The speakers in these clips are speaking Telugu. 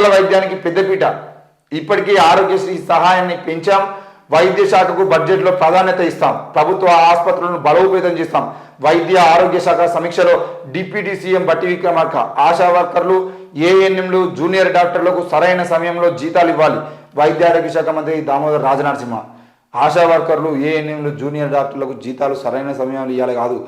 పేదల వైద్యానికి పెద్దపీట. ఇప్పటికీ ఆరోగ్యశ్రీ సహాయాన్ని పెంచాం. వైద్య శాఖకు బడ్జెట్లో ప్రాధాన్యత ఇస్తాం. ప్రభుత్వ ఆసుపత్రులను బలోపేతం చేస్తాం. వైద్య ఆరోగ్య శాఖ సమీక్షలో డిప్యూటీ సీఎం బట్టి విక్రమార్క ఆశా వర్కర్లు ఏఎన్ఎంలు జూనియర్ డాక్టర్లకు సరైన సమయంలో జీతాలు ఇవ్వాలి. వైద్య ఆరోగ్య శాఖ మంత్రి దామోదర్ రాజనరసింహ ఆశా వర్కర్లు ఏఎన్ఎంలు జూనియర్ డాక్టర్లకు జీతాలు సరైన సమయంలో ఇవ్వాలి కాదు.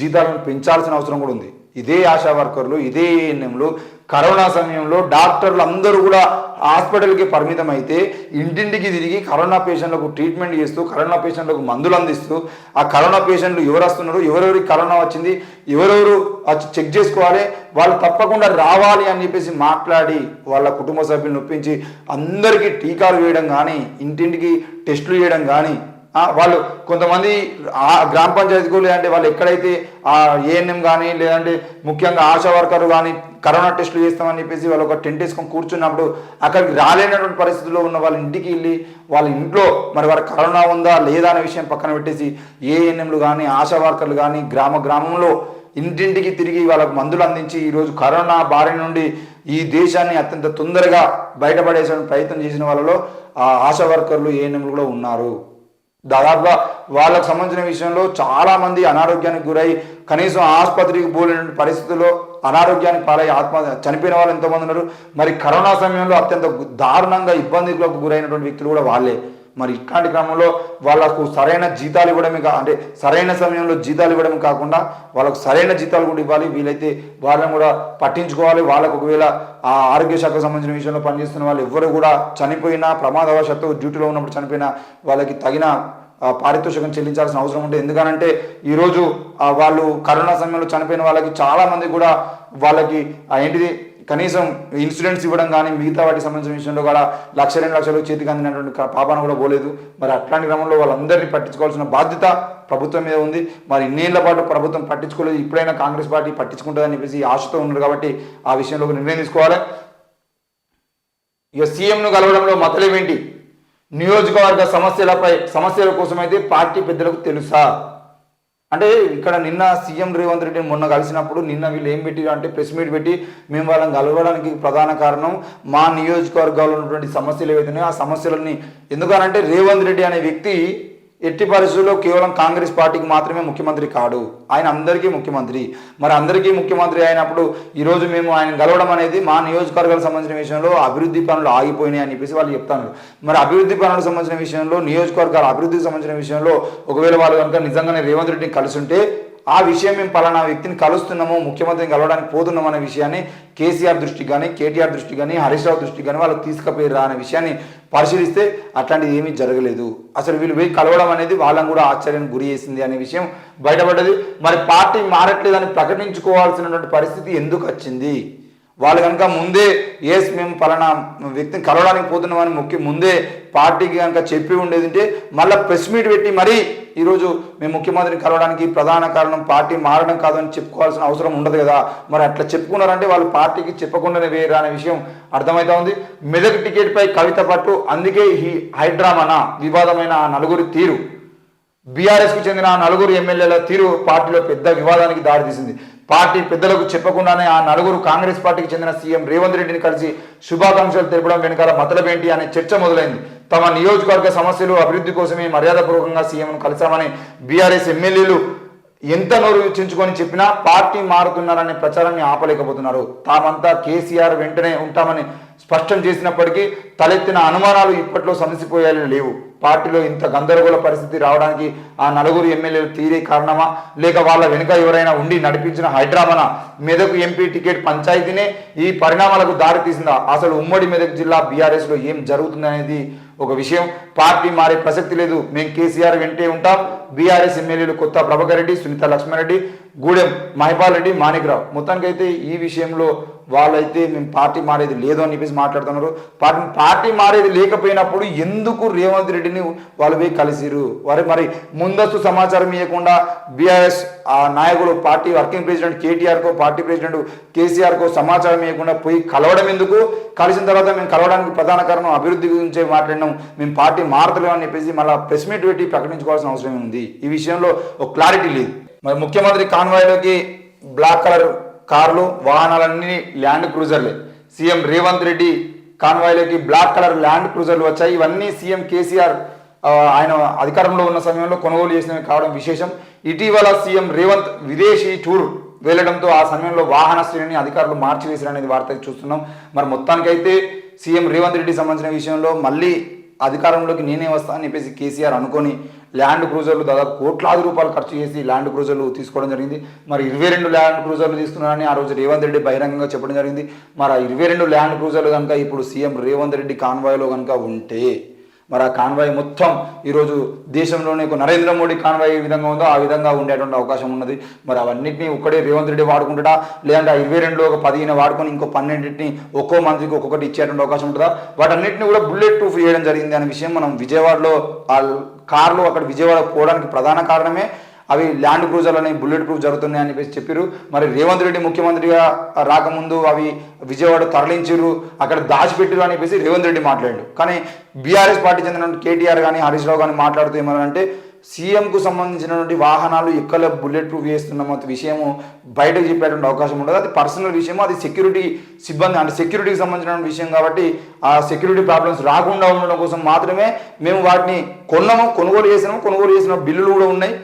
జీతాలను పెంచాల్సిన అవసరం కూడా ఉంది. ఇదే ఆశా వర్కర్లు ఇదే ఏఎన్ఎంలు కరోనా సమయంలో డాక్టర్లు అందరూ కూడా హాస్పిటల్కి పరిమితం అయితే ఇంటింటికి తిరిగి కరోనా పేషెంట్లకు ట్రీట్మెంట్ చేస్తూ కరోనా పేషెంట్లకు మందులు అందిస్తూ ఆ కరోనా పేషెంట్లు ఎవరు వస్తున్నారు ఎవరెవరికి కరోనా వచ్చింది ఎవరెవరు వచ్చి చెక్ చేసుకోవాలి వాళ్ళు తప్పకుండా రావాలి అని చెప్పేసి మాట్లాడి వాళ్ళ కుటుంబ సభ్యులను ఒప్పించి అందరికీ టీకాలు వేయడం కానీ ఇంటింటికి టెస్టులు చేయడం కానీ వాళ్ళు కొంతమంది ఆ గ్రామ పంచాయతీకు లేదంటే వాళ్ళు ఎక్కడైతే ఆ ఏఎన్ఎం కానీ లేదంటే ముఖ్యంగా ఆశా వర్కర్ కానీ కరోనా టెస్టులు చేస్తామని చెప్పేసి వాళ్ళు ఒక టెంట్ వేసుకొని కూర్చున్నప్పుడు అక్కడికి రాలేనటువంటి పరిస్థితుల్లో ఉన్న వాళ్ళ ఇంటికి వెళ్ళి వాళ్ళ ఇంట్లో మరి వారి కరోనా ఉందా లేదా అనే విషయం పక్కన పెట్టేసి ఏఎన్ఎంలు కానీ ఆశా వర్కర్లు కానీ గ్రామ గ్రామంలో ఇంటింటికి తిరిగి వాళ్ళకు మందులు అందించి ఈరోజు కరోనా బారి నుండి ఈ దేశాన్ని అత్యంత తొందరగా బయటపడేసే ప్రయత్నం చేసిన వాళ్ళలో ఆ ఆశా వర్కర్లు ఏఎన్ఎంలు కూడా ఉన్నారు. దాదాపుగా వాళ్ళకు సంబంధించిన విషయంలో చాలా మంది అనారోగ్యానికి గురై కనీసం ఆసుపత్రికి పోలేని పరిస్థితుల్లో అనారోగ్యానికి పాలై ఆత్మ చనిపోయిన వాళ్ళు ఎంతోమంది ఉన్నారు. మరి కరోనా సమయంలో అత్యంత దారుణంగా ఇబ్బందులకు గురైనటువంటి వ్యక్తులు కూడా వాళ్ళే. మరి ఇట్లాంటి క్రమంలో వాళ్ళకు సరైన జీతాలు ఇవ్వడమే కా అంటే సరైన సమయంలో జీతాలు ఇవ్వడం కాకుండా వాళ్ళకు సరైన జీతాలు కూడా ఇవ్వాలి. వీలైతే వాళ్ళని కూడా పట్టించుకోవాలి. వాళ్ళకు ఒకవేళ ఆ ఆరోగ్య శాఖకు సంబంధించిన విషయంలో పనిచేస్తున్న వాళ్ళు ఎవరు కూడా చనిపోయినా ప్రమాదవశాత్తు డ్యూటీలో ఉన్నప్పుడు చనిపోయినా వాళ్ళకి తగిన పారితోషికం చెల్లించాల్సిన అవసరం ఉంటుంది ఎందుకనంటే ఈరోజు వాళ్ళు కరోనా సమయంలో చనిపోయిన వాళ్ళకి చాలామంది కూడా వాళ్ళకి ఏంటిది కనీసం ఇన్సూరెన్స్ ఇవ్వడం కానీ మిగతా వాటికి సంబంధించిన విషయంలో కూడా లక్ష రెండు లక్షలు చేతికి అందినటువంటి పాపాన కూడా పోలేదు. మరి అట్లాంటి క్రమంలో వాళ్ళందరినీ పట్టించుకోవాల్సిన బాధ్యత ప్రభుత్వం మీద ఉంది. మరి ఇన్నేళ్ళ పాటు ప్రభుత్వం పట్టించుకోలేదు. ఇప్పుడైనా కాంగ్రెస్ పార్టీ పట్టించుకుంటుందని చెప్పేసి ఆశతో ఉన్నారు కాబట్టి ఆ విషయంలో ఒక నిర్ణయం తీసుకోవాలి. ఇక సీఎంను కలవడంలో మతలేమేంటి? నియోజకవర్గ సమస్యలపై సమస్యల కోసమైతే పార్టీ పెద్దలకు తెలుసా? అంటే ఇక్కడ నిన్న సీఎం రేవంత్ రెడ్డి మొన్న కలిసినప్పుడు నిన్న వీళ్ళు ఏం పెట్టి అంటే ప్రెస్ మీట్ పెట్టి మేము వాళ్ళని కలవడానికి ప్రధాన కారణం మా నియోజకవర్గాల్లో ఉన్నటువంటి సమస్యలు ఏవైతున్నాయో ఆ సమస్యలని ఎందుకనంటే రేవంత్ రెడ్డి అనే వ్యక్తి ఎట్టి పరిస్థితుల్లో కేవలం కాంగ్రెస్ పార్టీకి మాత్రమే ముఖ్యమంత్రి కాడు. ఆయన అందరికీ ముఖ్యమంత్రి. మరి అందరికీ ముఖ్యమంత్రి అయినప్పుడు ఈరోజు మేము ఆయన గెలవడం అనేది మా నియోజకవర్గాలకు సంబంధించిన విషయంలో అభివృద్ధి పనులు ఆగిపోయినాయి అని చెప్పేసి వాళ్ళు చెప్తాను మరి అభివృద్ధి పనులకు సంబంధించిన విషయంలో నియోజకవర్గాల అభివృద్ధికి సంబంధించిన విషయంలో ఒకవేళ వాళ్ళు కనుక నిజంగానే రేవంత్ రెడ్డిని కలిసి ఉంటే ఆ విషయం మేము పలానా వ్యక్తిని కలుస్తున్నాము ముఖ్యమంత్రిని కలవడానికి పోతున్నాం అనే విషయాన్ని కేసీఆర్ దృష్టికి కానీ కేటీఆర్ దృష్టికి కానీ హరీష్ రావు దృష్టికి కానీ వాళ్ళకి తీసుకుపోయారా అనే విషయాన్ని పరిశీలిస్తే అట్లాంటిది ఏమీ జరగలేదు. అసలు వీళ్ళు పోయి కలవడం అనేది వాళ్ళని కూడా ఆశ్చర్యానికి గురి చేసింది అనే విషయం బయటపడ్డది. మరి పార్టీ మారట్లేదని ప్రకటించుకోవాల్సినటువంటి పరిస్థితి ఎందుకు వచ్చింది? వాళ్ళు కనుక ముందే ఎస్ మేము పలానా వ్యక్తిని కలవడానికి పోతున్నామని ముఖ్య ముందే పార్టీకి కనుక చెప్పి ఉండేది ఉంటే మళ్ళీ ప్రెస్ మీట్ పెట్టి మరీ ఈరోజు మేము ముఖ్యమంత్రిని కలవడానికి ప్రధాన కారణం పార్టీ మారడం కాదని చెప్పుకోవాల్సిన అవసరం ఉండదు కదా. మరి అట్లా చెప్పుకున్నారంటే వాళ్ళు పార్టీకి చెప్పకుండానే వేయరా అనే విషయం అర్థమవుతా ఉంది. మెదక్ టికెట్పై కవిత పట్టు అందుకే ఈ హైడ్రామానా వివాదమైన ఆ నలుగురి తీరు. బీఆర్ఎస్కు చెందిన ఆ నలుగురు ఎమ్మెల్యేల తీరు పార్టీలో పెద్ద వివాదానికి దారితీసింది. పార్టీ పెద్దలకు చెప్పకుండానే ఆ నలుగురు కాంగ్రెస్ పార్టీకి చెందిన సీఎం రేవంత్ రెడ్డిని కలిసి శుభాకాంక్షలు తెలపడం వెనుకాల మతలబేంటి అనే చర్చ మొదలైంది. తమ నియోజకవర్గ సమస్యలు అభివృద్ధి కోసమే మర్యాదపూర్వకంగా సీఎంను కలిశామని బీఆర్ఎస్ ఎమ్మెల్యేలు ఎంత నోరు చించుకొని చెప్పినా పార్టీ మారుతున్నారనే ప్రచారాన్ని ఆపలేకపోతున్నారు. తామంతా కేసీఆర్ వెంటనే ఉంటామని స్పష్టం చేసినప్పటికీ తలెత్తిన అనుమానాలు ఇప్పట్లో సమసిపోయాలని లేవు. పార్టీలో ఇంత గందరగోళ పరిస్థితి రావడానికి ఆ నలుగురు ఎమ్మెల్యేలు తీరే కారణమా? లేక వాళ్ళ వెనుక ఎవరైనా ఉండి నడిపించిన హైడ్రామానా? మెదక్ ఎంపీ టికెట్ పంచాయతీనే ఈ పరిణామాలకు దారితీసిందా? అసలు ఉమ్మడి మెదక్ జిల్లా బీఆర్ఎస్లో ఏం జరుగుతుందనేది ఒక విషయం పార్టీ మారే ప్రసక్తి లేదు. మేము కేసీఆర్ వెంటే ఉంటాం. బీఆర్ఎస్ ఎమ్మెల్యేలు కొత్త ప్రభాకర్ రెడ్డి సునీత లక్ష్మారెడ్డి గూడెం మహిపాల్ రెడ్డి మాణిక్రావు. అయితే ఈ విషయంలో వాళ్ళైతే మేము పార్టీ మారేది లేదు అని చెప్పేసి మాట్లాడుతున్నారు. పార్టీ పార్టీ మారేది లేకపోయినప్పుడు ఎందుకు రేవంత్ రెడ్డిని వాళ్ళు పోయి కలిసిరు వారి మరి ముందస్తు సమాచారం ఇవ్వకుండా బీఆర్ఎస్ ఆ నాయకులు పార్టీ వర్కింగ్ ప్రెసిడెంట్ కేటీఆర్కో పార్టీ ప్రెసిడెంట్ కేసీఆర్కో సమాచారం ఇవ్వకుండా పోయి కలవడం ఎందుకు? కలిసిన తర్వాత మేము కలవడానికి ప్రధాన కారణం అభివృద్ధి గురించి మాట్లాడినాం. మేము పార్టీ మారతలేమని చెప్పేసి మళ్ళీ ప్రెస్ మీట్ పెట్టి ప్రకటించుకోవాల్సిన అవసరం ఉంది ఈ విషయంలో ఒక క్లారిటీ లేదు. మరి ముఖ్యమంత్రి కాన్వాయ్లోకి బ్లాక్ కలర్ కార్లు వాహనాలన్నీ ల్యాండ్ క్రూజర్లే. సీఎం రేవంత్ రెడ్డి కాన్వాయ్లోకి బ్లాక్ కలర్ ల్యాండ్ క్రూజర్లు వచ్చాయి. ఇవన్నీ సీఎం కేసీఆర్ ఆయన అధికారంలో ఉన్న సమయంలో కొనుగోలు చేసినవి కావడం విశేషం. ఇటీవల సీఎం రేవంత్ విదేశీ టూర్ వెళ్ళడంతో ఆ సమయంలో వాహన శ్రేణిని అధికారులు మార్చివేశారు అనేది వార్త చూస్తున్నాం. మరి మొత్తానికైతే సీఎం రేవంత్ రెడ్డి సంబంధించిన విషయంలో మళ్ళీ అధికారంలోకి నేనే వస్తా అని చెప్పేసి కేసీఆర్ అనుకొని ల్యాండ్ క్రూజర్లు దాదాపు కోట్లాది రూపాయలు ఖర్చు చేసి ల్యాండ్ క్రూజర్లు తీసుకోవడం జరిగింది. మరి ఇరవై రెండు ల్యాండ్ క్రూజర్లు తీసుకున్నారని ఆ రోజు రేవంత్ రెడ్డి బహిరంగంగా చెప్పడం జరిగింది. మరి ఆ ఇరవై రెండు ల్యాండ్ క్రూజర్లు కనుక ఇప్పుడు సీఎం రేవంత్ రెడ్డి కాన్వాయ్లో కనుక ఉంటే మరి ఆ కాన్వాయ్ మొత్తం ఈరోజు దేశంలోనే ఒక నరేంద్ర మోడీ కాన్వాయ్ ఏ విధంగా ఉందో ఆ విధంగా ఉండేటువంటి అవకాశం ఉన్నది. మరి అవన్నింటినీ ఒక్కడే రేవంత్ రెడ్డి వాడుకుంటాడా? లేదంటే ఆ ఇరవై రెండులో ఒక పదిహేను వాడుకొని ఇంకో పన్నెండింటిని ఒక్కో మంత్రికి ఒక్కొక్కటి ఇచ్చేటువంటి అవకాశం ఉంటుందా? వాటన్నిటిని కూడా బుల్లెట్ ప్రూఫ్ చేయడం జరిగింది అనే విషయం మనం విజయవాడలో ఆ కార్లు అక్కడ విజయవాడ పోవడానికి ప్రధాన కారణమే. అవి ల్యాండ్ క్రూజర్లని బుల్లెట్ ప్రూఫ్ జరుగుతున్నాయి అని చెప్పారు మరి రేవంత్ రెడ్డి ముఖ్యమంత్రిగా రాకముందు అవి విజయవాడ తరలించారు అక్కడ దాచిపెట్టారు అని చెప్పేసి రేవంత్ రెడ్డి మాట్లాడాడు. కానీ బీఆర్ఎస్ పార్టీ చెందిన కేటీఆర్ కానీ హరీష్ రావు కానీ మాట్లాడుతూ ఏమన్నారంటే సీఎంకు సంబంధించినటువంటి వాహనాలు ఎక్కడ బుల్లెట్ ప్రూఫ్ చేస్తున్న విషయము బయటకు చెప్పేటువంటి అవకాశం ఉండదు. అది పర్సనల్ విషయం అది సెక్యూరిటీ సిబ్బంది అంటే సెక్యూరిటీకి సంబంధించిన విషయం కాబట్టి ఆ సెక్యూరిటీ ప్రాబ్లమ్స్ రాకుండా ఉండడం కోసం మాత్రమే మేము వాటిని కొన్నాము కొనుగోలు చేసినాము. కొనుగోలు చేసిన బిల్లులు కూడా ఉన్నాయి.